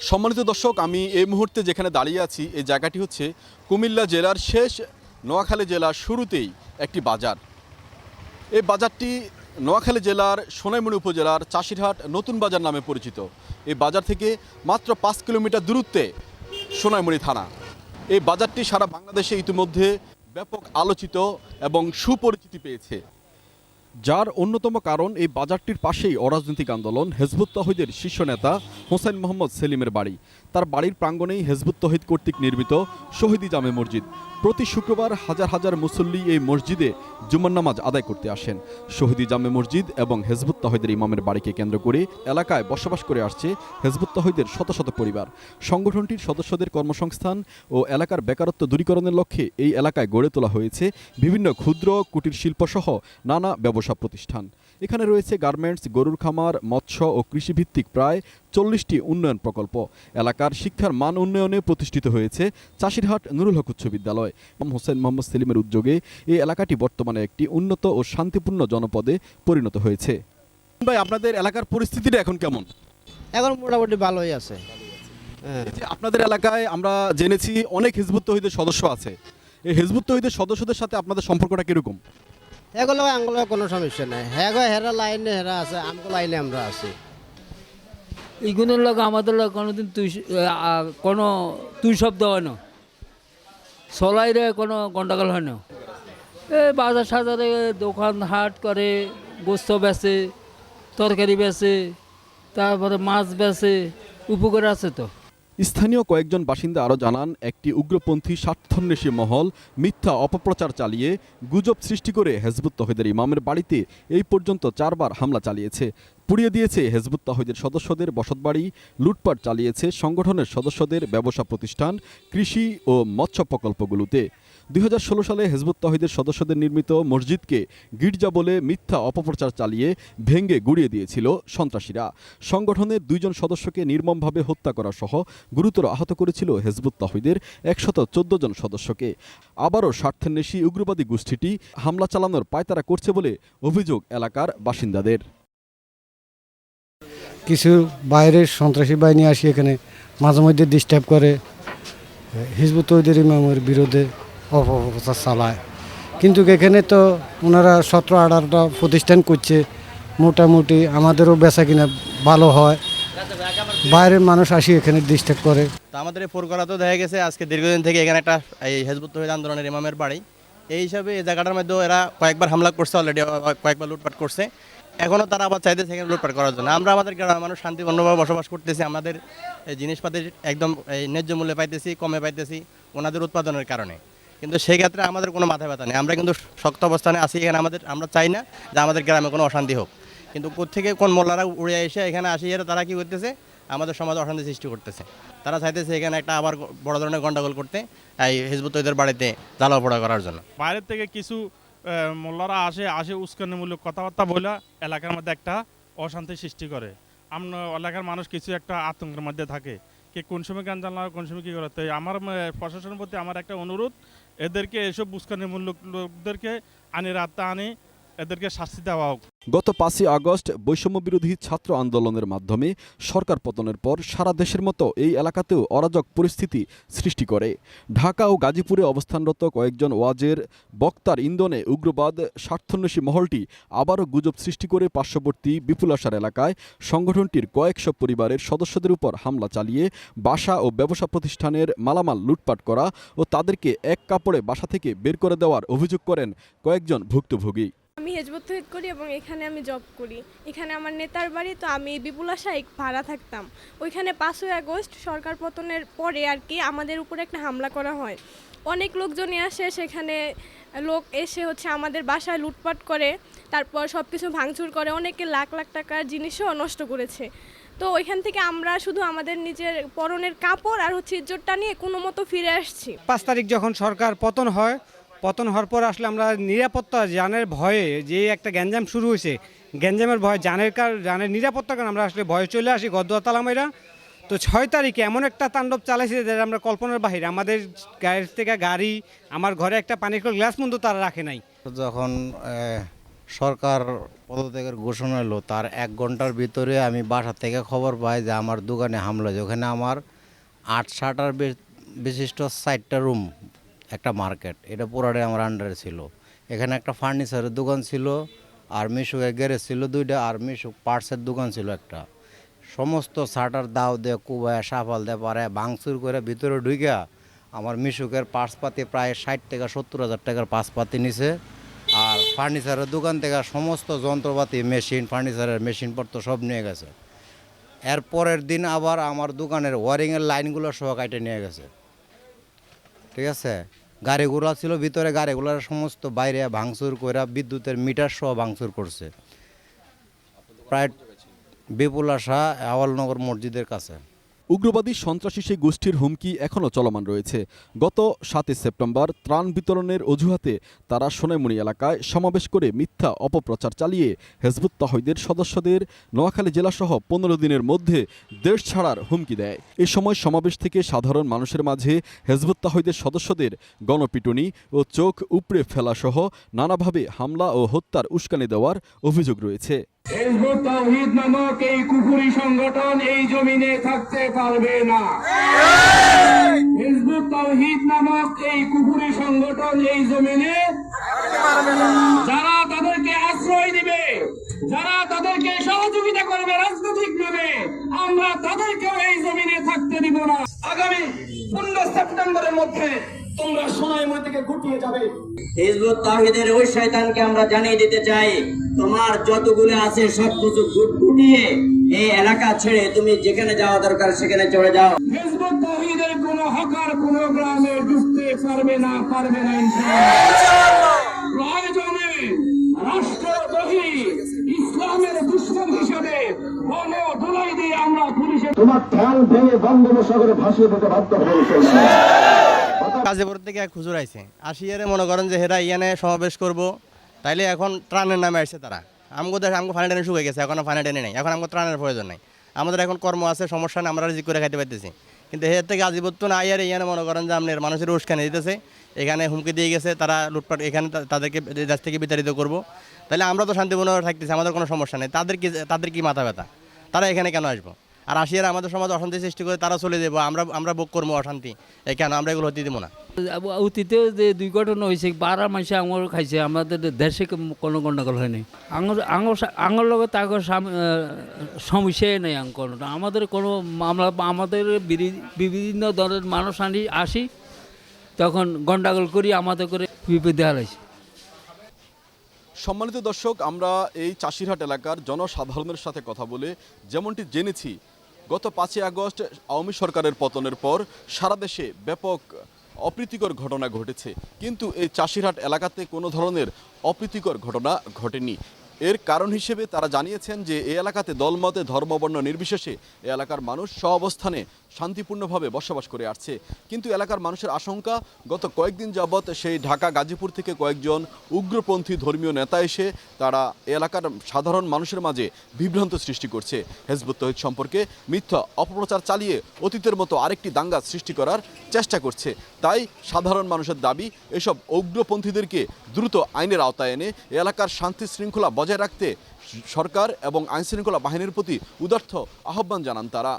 সম্মানিত দর্শক, আমি এই মুহূর্তে যেখানে দাঁড়িয়ে আছি, এই জায়গাটি হচ্ছে কুমিল্লা জেলার শেষ নোয়াখালী জেলার শুরুতেই একটি বাজার। এই বাজারটি নোয়াখালী জেলার সোনাইমুড়ি উপজেলার চাষিরহাট নতুন বাজার নামে পরিচিত। এই বাজার থেকে মাত্র পাঁচ কিলোমিটার দূরত্বে সোনাইমুড়ি থানা। এই বাজারটি সারা বাংলাদেশে ইতিমধ্যে ব্যাপক আলোচিত এবং সুপরিচিতি পেয়েছে। যার অন্যতম কারণ এই বাজারটির পাশেই অরাজনৈতিক আন্দোলন, হেজবুত তহিদের শীর্ষ নেতা হোসেন মোহাম্মদ সেলিমের বাড়ি। তার বাড়ির প্রাঙ্গণেই হেজবুত তহিদ কর্তৃক নির্মিত শহীদি জামে মসজিদ। প্রতি শুক্রবার হাজার হাজার মুসল্লি এই মসজিদে জুম্মার নামাজ আদায় করতে আসেন। শহীদি জামে মসজিদ এবং হেজবুত তহিদের ইমামের বাড়িকে কেন্দ্র করে এলাকায় বসবাস করে আসছে হেজবুত তহিদের শত শত পরিবার। সংগঠনটির সদস্যদের কর্মসংস্থান ও এলাকার বেকারত্ব দূরীকরণের লক্ষ্যে এই এলাকায় গড়ে তোলা হয়েছে বিভিন্ন ক্ষুদ্র কুটির শিল্পসহ নানা ব্যবসা প্রতিষ্ঠান। এখানে রয়েছে গার্মেন্টস গরুর খামার মৎস্য ও কৃষিভিত্তিক প্রায় চল্লিশটি উন্নয়ন প্রকল্প। এলাকার শিক্ষার মান উন্নয়নে প্রতিষ্ঠিত হয়েছে চাষিরহাট নুরুল হক উচ্চ বিদ্যালয়। হোসেন মোহাম্মদ সেলিমের উদ্যোগে এই এলাকাটি বর্তমানে একটি উন্নত ও শান্তিপূর্ণ জনপদে পরিণত হয়েছে। ভাই আপনাদের এলাকার পরিস্থিতিটা এখন কেমন? এখন মোটামুটি ভালোই আছে। হ্যাঁ। আপনাদের এলাকায় আমরা জেনেছি অনেক হিজবুত তহিদের সদস্য আছে। এই হিজবুত তহিদের সদস্যদের সাথে আপনাদের সম্পর্কটা কীরকম? এগুলো আঙ্গুলো কোনো সমস্যা নাই। হ্যাঁ হেরা লাইনে হেরা আছে, আমগো লাইনে আমরা আছি। ইগুনের লোক আমাদের লোক কোনোদিন তুই কোনো তুই শব্দ হয় না। সলাইরে কোনো গন্ডগোল হয় না। এই বাজার সাজারে দোকান হাট করে, গোস্ত বেচে, তরকারি বেচে, তারপরে মাছ বেচে, উপকার আছে তো। স্থানীয় কয়েকজন বাসিন্দা আরও জানান, একটি উগ্রপন্থী স্বার্থন্বেষী মহল মিথ্যা অপপ্রচার চালিয়ে গুজব সৃষ্টি করে হেজবুত তহিদের ইমামের বাড়িতে এই পর্যন্ত চারবার হামলা চালিয়েছে। পুড়িয়ে দিয়েছে হেজবুত তহিদের সদস্যদের বসতবাড়ি, লুটপাট চালিয়েছে সংগঠনের সদস্যদের ব্যবসা প্রতিষ্ঠান, কৃষি ও মৎস্য প্রকল্পগুলোতে। দুই হাজার ষোলো সালে হেজবুত তহিদের সদস্যদের নির্মিত মসজিদকে গির্জা বলে মিথ্যা অপপ্রচার চালিয়ে ভেঙ্গে গুড়িয়ে দিয়েছিল সন্ত্রাসীরা। সংগঠনের দুইজন সদস্যকে নির্মমভাবে হত্যা করা সহ গুরুতর আহত করেছিল হেজবুত তহিদের একশত চোদ্দ জন সদস্যকে। আবারও স্বার্থান্বেষী উগ্রবাদী গোষ্ঠীটি হামলা চালানোর পায়তারা করছে বলে অভিযোগ এলাকার বাসিন্দাদের। কিছু বাইরের সন্ত্রাসী বাহিনী আসি এখানে মাঝে মধ্যে ডিস্টার্ব করে, হিজবুত তৈদের ইমামের বিরুদ্ধে অপপ্রচার চালায়। কিন্তু এখানে তো ওনারা সতেরো, আঠারোটা প্রতিষ্ঠান করছে, মোটামুটি আমাদেরও বেচা কিনা ভালো হয়। বাইরের মানুষ আসি এখানে ডিস্টার্ব করে। আমাদের এই ফোরকরা তো দেখা গেছে, আজকে দীর্ঘদিন থেকে এখানে একটা এই হেজবুত তহিদ আন্দোলনের ইমামের বাড়ি। এই হিসাবে এই জায়গাটার মধ্যেও এরা কয়েকবার হামলা করছে অলরেডি কয়েকবার লুটপাট করছে। এখনও তারা আবার চাইতেছে এখানে লুটপাট করার জন্য। আমরা আমাদের গ্রামের মানুষ শান্তিপূর্ণভাবে বসবাস করতেছি, আমাদের এই জিনিসপাতির একদম ন্যায্য মূল্যে পাইতেছি, কমে পাইতেছি ওনাদের উৎপাদনের কারণে। কিন্তু সেই ক্ষেত্রে আমাদের কোনো মাথা ব্যথা নেই। আমরা কিন্তু শক্ত অবস্থানে আছি, এখানে আমাদের, আমরা চাই না যে আমাদের গ্রামে কোনো অশান্তি হোক। কিন্তু কোথেকে কোন মোল্লারা উড়ে এসে এখানে আসি, এরা তারা কি করতেছে? আমাদের সমাজে অশান্তি সৃষ্টি করতেছে। তারা চাইতেছে এখানে একটা আবার বড় ধরনের গন্ডগোল করতে, এই হিজবুতদের বাড়িতে জ্বালাও পোড়া করার জন্য। বাইরের থেকে কিছু মোল্লারা আসে আসে উস্কানিমূলক কথাবার্তা বলে এলাকার মধ্যে একটা অশান্তি সৃষ্টি করে। আমরা এলাকার মানুষ কিছু একটা আতঙ্কের মধ্যে থাকে। কে কোন সময় গান জানলা, কোন সময় কী করে? তো আমার প্রশাসনের প্রতি আমার একটা অনুরোধ, এদেরকে এসব উস্কানিমূলক লোকদেরকে আনি রাত্তা আনি, এদেরকে শাস্তি দেওয়া হোক। গত পাঁচই আগস্ট বৈষম্য বিরোধী ছাত্র আন্দোলনের মাধ্যমে সরকার পতনের পর সারা দেশের মতো এই এলাকাতেও অরাজক পরিস্থিতি সৃষ্টি করে। ঢাকা ও গাজীপুরে অবস্থানরত কয়েকজন ওয়াজের বক্তার ইন্ধনে উগ্রবাদ, স্বার্থন্বেষী মহলটি আবারও গুজব সৃষ্টি করে পার্শ্ববর্তী বিপুলাসার এলাকায় সংগঠনটির কয়েকশো পরিবারের সদস্যদের উপর হামলা চালিয়ে বাসা ও ব্যবসা প্রতিষ্ঠানের মালামাল লুটপাট করা ও তাদেরকে এক কাপড়ে বাসা থেকে বের করে দেওয়ার অভিযোগ করেন কয়েকজন ভুক্তভোগী। আমি হেজবত করি এবং এখানে আমি জব করি। এখানে আমার নেতার বাড়ি, তো আমি বিপুল আশায় ভাড়া থাকতাম। ওইখানে পাঁচই আগস্ট সরকার পতনের পরে আর কি আমাদের উপরে একটা হামলা করা হয়। অনেক লোকজনই আসে, সেখানে লোক এসে হচ্ছে আমাদের বাসায় লুটপাট করে, তারপর সব কিছু ভাঙচুর করে, অনেকে লাখ লাখ টাকার জিনিসও নষ্ট করেছে। তো ওইখান থেকে আমরা শুধু আমাদের নিজের পরনের কাপড় আর হচ্ছে ইজ্জতটা নিয়ে কোনো মতো ফিরে আসছি। পাঁচ তারিখ যখন সরকার পতন হয় পতন হওয়ার পর আসলে আমরা নিরাপত্তা জানের ভয়ে যে একটা গ্যাঞ্জাম শুরু হয়েছে, গ্যাঞ্জামের ভয়ে জানের কার জানের নিরাপত্তার কারণে আমরা আসলে ভয়ে চলে আসি গদ্দুয়া তালামাইরা তো ছয় তারিখে এমন একটা তাণ্ডব চালাইছে যে আমরা কল্পনার বাহিরে, আমাদের গাড়ির থেকে গাড়ি, আমার ঘরে একটা পানির গ্লাস মন্দ তারা রাখে নাই। যখন সরকার পদত্যাগের ঘোষণা এলো, তার এক ঘণ্টার ভিতরে আমি বাসা থেকে খবর পাই যে আমার দোকানে হামলা হয়েছে ওখানে আমার আট শাটার বিশিষ্ট চারটা রুম একটা মার্কেট, এটা পুরাটাই আমার আন্ডারে ছিল। এখানে একটা ফার্নিচারের দোকান ছিল, আর মিশুকের গ্যারেজ ছিল দুইটা, আর মিশুক পার্টসের দোকান ছিল একটা। সমস্ত শাটার দাও দিয়ে কুবায়, সাফাল দিয়ে পারে ভাঙচুর করে ভিতরে ঢুইকা আমার মিশুকের পার্সপাতি প্রায় ষাট টাকা সত্তর হাজার টাকার পার্সপাতি নিছে। আর ফার্নিচারের দোকান থেকে সমস্ত যন্ত্রপাতি মেশিন ফার্নিচারের মেশিনপত্র সব নিয়ে গেছে। এর পরের দিন আবার আমার দোকানের ওয়ারিংয়ের লাইনগুলো সহ কাটে নিয়ে গেছে। ঠিক আছে? গাড়িগুলো ছিল ভিতরে, গাড়িগুলোর সমস্ত বাইরে ভাঙচুর করে বিদ্যুতের মিটার সহ ভাঙচুর করছে। প্রায় বিপুল আশা আওয়ালনগর মসজিদের কাছে। উগ্রবাদী সন্ত্রাসী সেই গোষ্ঠীর হুমকি এখনও চলমান রয়েছে। গত সাতই সেপ্টেম্বর ত্রাণ বিতরণের অজুহাতে তারা সোনাইমুড়ি এলাকায় সমাবেশ করে মিথ্যা অপপ্রচার চালিয়ে হেজবুত তাহিদের সদস্যদের নোয়াখালী জেলাসহ পনেরো দিনের মধ্যে দেশ ছাড়ার হুমকি দেয়। এ সময় সমাবেশ থেকে সাধারণ মানুষের মাঝে হেজবুত তাহিদের সদস্যদের গণপিটুনি ও চোখ উপড়ে ফেলাসহ নানাভাবে হামলা ও হত্যার উস্কানি দেওয়ার অভিযোগ রয়েছে। হিজবুত নামক এই কুকুরি সংগঠন এই জমিনে থাকতে পারবে না। হিজবুত তাওহীদ নামক এই কুকুরি সংগঠন এই জমিনে যারা তাদেরকে আশ্রয় দিবে, যারা তাদেরকে সহযোগিতা করবে রাজনৈতিক ভাবে আমরা তাদেরকেও এই জমিনে থাকতে দিব না। আগামী পনেরো সেপ্টেম্বরের মধ্যে তোমরা সোনাইমুড়ি থেকে গুটিয়ে যাবে। হিজবুত তাহিদের ওই শয়তানকে আমরা জানিয়ে দিতে চাই তোমার যতগুলো আছে সব কিছু গুটিয়ে এই এলাকা ছেড়ে তুমি যেখানে যাওয়া দরকার সেখানে চলে যাও। হিজবুত তাওহীদের কোন হকার কোন গ্রামে ঢুকতে পারবে না পারবে না ইনশাআল্লাহ। রাষ্ট্রদ্রোহী ইসলামের দুশ্মন হিসাবে দোলাই দিয়ে আমরা পুলিশের তোমার ঠ্যাং ভেঙে বঙ্গোপসাগরে ভাসিয়ে দিতে বাধ্য হয়েছে গাজীপুর থেকে এক হুজুর আইছে। আসিয়ারে মনে করেন যে হেরা ইয়ানে সমাবেশ করব, তাইলে এখন ত্রাণের নামে আসছে তারা। আমগো দেশ আমগো ফানি টেনে শুকিয়ে গেছে, এখন ফানি টেনে নেই। এখন আমগো ত্রাণের প্রয়োজন নাই। আমাদের এখন কর্ম আছে, সমস্যা নেই, আমরা রিজিক করে খাইতে পারতেছি। কিন্তু এর থেকে গাজীপুর তো না আইয়ারে ইয়ানে মনে করেন যে আপনার মানুষের উস্কানি দিতেছে, এখানে হুমকি দিয়ে গেছে, তারা লুটপাট, এখানে তাদেরকে দেশ থেকে বিতাড়িত করব। তাহলে আমরা তো শান্তিপূর্ণভাবে থাকতেছি, আমাদের কোনো সমস্যা নেই। তাদের কি তাদের কি মাথা ব্যথা? তারা এখানে কেন আসব? আর আসিয়ারা আমাদের সমাজ অশান্তি সৃষ্টি করে তারা চলে যাব। আমরা আমরা ভোগ করব অশান্তি। এই কেন? আমরা এগুলো হতে দিব না। অতীতেও যে দুই ঘটনা হয়েছে বারা মাসে আঙুর খাইছে আমাদের দেশে কোনো গণ্ডগোল হয়নি। আঙুর আঙুর আঙুর লগত আগর সমস্যাই নেই কোনোটা আমাদের কোনো আমরা আমাদের বিরি- বিভিন্ন দলের মানুষ আনি আসি তখন গন্ডাগোল করি আমাদের করে বিপদে হারাইছে। সম্মানিত দর্শক আমরা এই চাষিরহাট এলাকার জনসাধারণের সাথে কথা বলে যেমনটি জেনেছি গত পাঁচই আগস্ট আওয়ামী সরকারের পতনের পর সারা দেশে ব্যাপক অপ্রীতিকর ঘটনা ঘটেছে। কিন্তু এই চাষিরহাট এলাকাতে কোনো ধরনের অপ্রীতিকর ঘটনা ঘটেনি। এর কারণ হিসেবে তারা জানিয়েছেন যে এই এলাকাতে দলমতে ধর্মবর্ণ নির্বিশেষে এই এলাকার মানুষ স্ব অবস্থানে শান্তিপূর্ণভাবে বসবাস করে আসছে। কিন্তু এলাকার মানুষের আশঙ্কা, গত কয়েকদিন যাবৎ সেই ঢাকা, গাজীপুর থেকে কয়েকজন উগ্রপন্থী ধর্মীয় নেতা এসে তারা এলাকার সাধারণ মানুষের মাঝে বিভ্রান্ত সৃষ্টি করছে। হেজবুত তহিদ সম্পর্কে মিথ্যা অপপ্রচার চালিয়ে অতীতের মতো আরেকটি দাঙ্গা সৃষ্টি করার চেষ্টা করছে। তাই সাধারণ মানুষের দাবি, এসব উগ্রপন্থীদেরকে দ্রুত আইনের আওতায় এনে এলাকার শান্তি শৃঙ্খলা বজায় রাখতে সরকার এবং আইনশৃঙ্খলা বাহিনীর প্রতি উদার্থ আহ্বান জানান তারা।